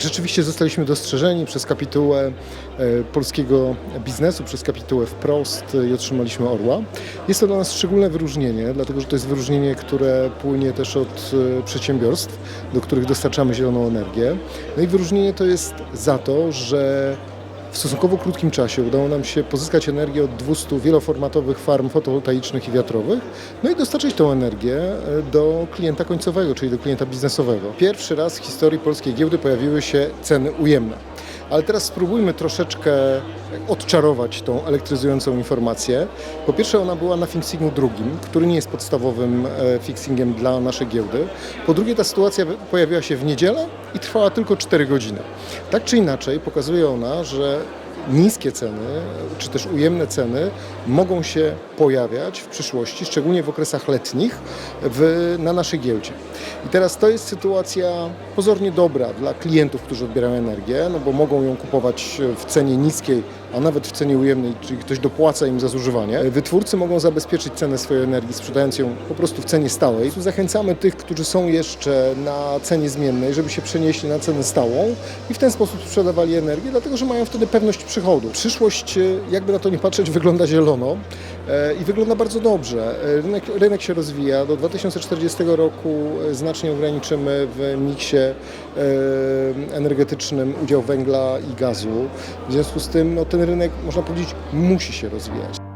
rzeczywiście zostaliśmy dostrzeżeni przez kapitułę e, polskiego biznesu, przez kapitułę wprost i otrzymaliśmy orła. Jest to dla nas szczególne wyróżnienie, dlatego że to jest wyróżnienie, które płynie też od e, przedsiębiorstw, do których dostarczamy zieloną energię. No i wyróżnienie to jest za to, że w stosunkowo krótkim czasie udało nam się pozyskać energię od 200 wieloformatowych farm fotowoltaicznych i wiatrowych, no i dostarczyć tą energię e, do klienta końcowego, czyli do klienta biznesowego. Pierwszy raz w historii polskiej giełdy pojawiły się ceny ujemne. Ale teraz spróbujmy troszeczkę odczarować tą elektryzującą informację. Po pierwsze, ona była na fixingu drugim, który nie jest podstawowym e, fixingiem dla naszej giełdy. Po drugie, ta sytuacja pojawiła się w niedzielę i trwała tylko 4 godziny. Tak czy inaczej, pokazuje ona, że niskie ceny, czy też ujemne ceny mogą się pojawiać w przyszłości, szczególnie w okresach letnich w, na naszej giełdzie. I teraz to jest sytuacja pozornie dobra dla klientów, którzy odbierają energię, no bo mogą ją kupować w cenie niskiej, a nawet w cenie ujemnej, czyli ktoś dopłaca im za zużywanie. Wytwórcy mogą zabezpieczyć cenę swojej energii, sprzedając ją po prostu w cenie stałej. Zachęcamy tych, którzy są jeszcze na cenie zmiennej, żeby się przenieśli na cenę stałą i w ten sposób sprzedawali energię, dlatego że mają wtedy pewność przychodu. Przyszłość, e, jakby na to nie patrzeć, wygląda zielono e, i wygląda bardzo dobrze. E, Rynek, rynek się rozwija. Do 2040 roku e, znacznie ograniczymy w miksie e, energetycznym udział węgla i gazu. W związku z tym no, ten rynek, można powiedzieć, musi się rozwijać.